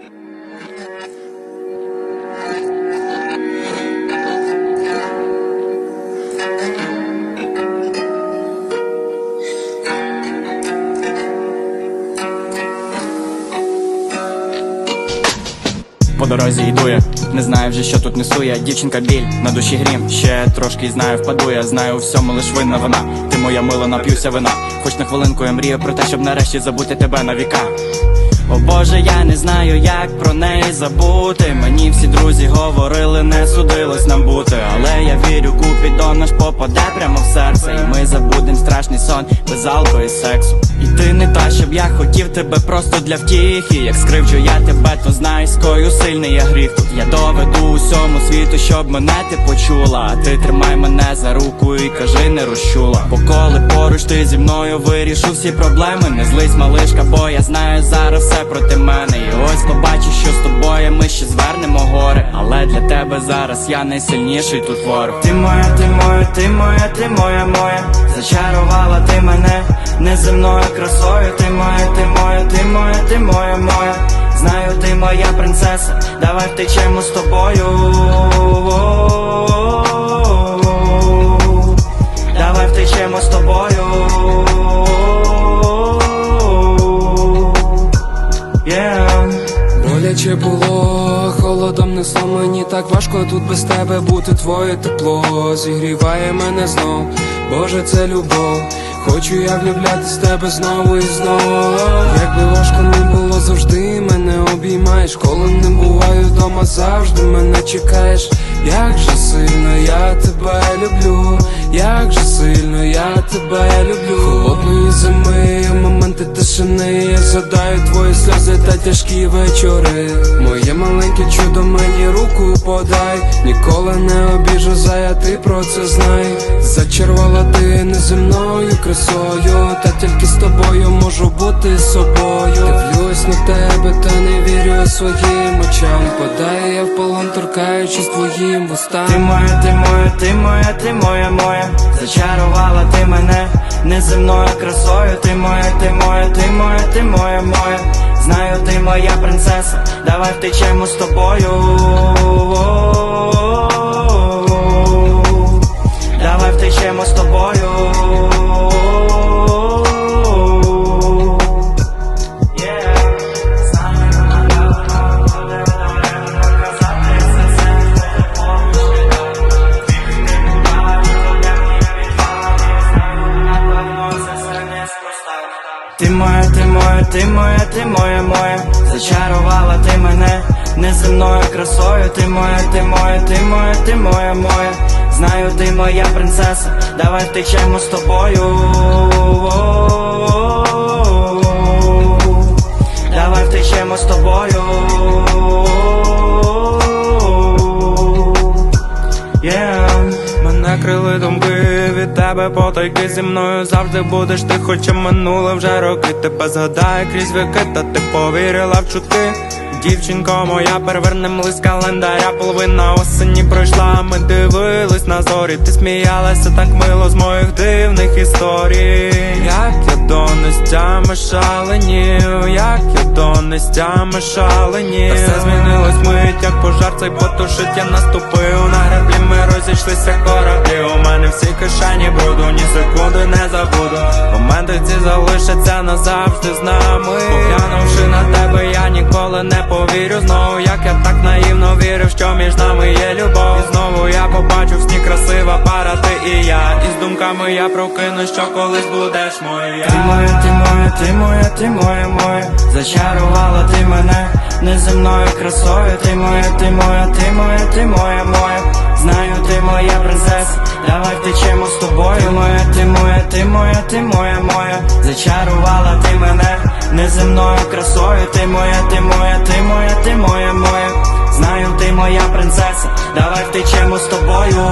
Thank you. Дорозі йду я, не знаю вже, що тут несу я Дівчинка біль, на душі грім, ще трошки знаю, впаду я Знаю у всьому лиш винна вона. Ти моя мила, нап'юся вина. Хоч на хвилинку я мрію про те, щоб нарешті забути тебе на віка. О Боже, я не знаю, як про неї забути. Мені всі друзі говорили, не судилось нам бути. Але я вірю, купідон наш попаде прямо в серце. І ми забудем страшний сон без алко і сексу. І ти не та, щоб я хотів тебе просто для втіхи. Як скривчу я тебе, то знай, скою сильний я гріх. Тут я доведу усьому світу, щоб мене ти почула. А ти тримай мене за руку і кажи, не розчула. Бо коли поруч ти зі мною вирішу всі проблеми Не злись, малишка, бо я знаю зараз все проти мене. І ось побачиш, що з тобою ми ще звернемо гори Але для тебе зараз я найсильніший тут ворог. Ти моя, ти моя, ти моя, ти моя, моя. Зачарувала ти мене неземною красою. Ти моя, ти моя, ти моя, ти моя, моя. Знаю, ти моя принцеса, давай втечемо з тобою Боляче було, холодом несло мені так важко тут без тебе бути твоє тепло зігріває мене знов, Боже, це любов. Хочу я влюблятись в тебе знову і знову. Якби важко не було, завжди мене обіймаєш. Коли не буваю вдома, завжди мене чекаєш. Як же сильно я тебе люблю, як же сильно я тебе люблю. Холодної зими, моменти тишини, я згадаю твої сльози та тяжкі вечори. Моє маленьке чудо, мені руку подай. Ніколи не обіжу, зая, ти про це знай. Зачарувала ти неземною красою, та тільки з тобою можу бути собою. Дивлюсь на тебе, та не вірю своїм очам. Падаю я в торкаючись твоїм вустам. Ти моя, ти моя, ти моя, ти моя, моя. Зачарувала ти мене неземною красою. Ти моя, ти моя, ти моя, ти моя, моя. Знаю, ти моя принцеса, давай втечемо з тобою. Давай втечемо з тобою Ти моя, ти моя, ти моя, ти моя, моя. Зачарувала ти мене неземною красою. Ти моя, ти моя, ти моя, ти моя, моя. Знаю, ти моя принцеса, давай втечемо з тобою. Давай втечемо з тобою від тебе потайки зі мною завжди будеш ти, хоча минуло вже роки. Тебе згадає крізь віки, та ти повірила в чутки. Дівчинко моя, перевернем лист календаря, половина осені пройшла, ми дивились на зорі, ти сміялася так мило з моїх дивних історій. Як я до нестями шаленів, як я до нестями шаленів. Все змінилось мить, як пожар цей потушить, я наступив на греблі, ми розійшлися не повірю знову, як я так наївно вірив, що між нами є любов. І знову я побачу в сні красива пара, ти і я. І з думками я прокину, що колись будеш моя. Ти моя, ти моя, ти моя, ти моя, моя Зачарувала ти мене неземною красою Ти моя, ти моя, ти моя, ти моя, моя Знаю, ти моя принцеса, давай втечемо з тобою Ти моя, ти моя, ти моя, ти моя, моя Зачарувала ти мене неземною красою Ти моя, ти моя, ти моя, ти моя, моя. Знаю, ти моя принцеса, давай втечемо з тобою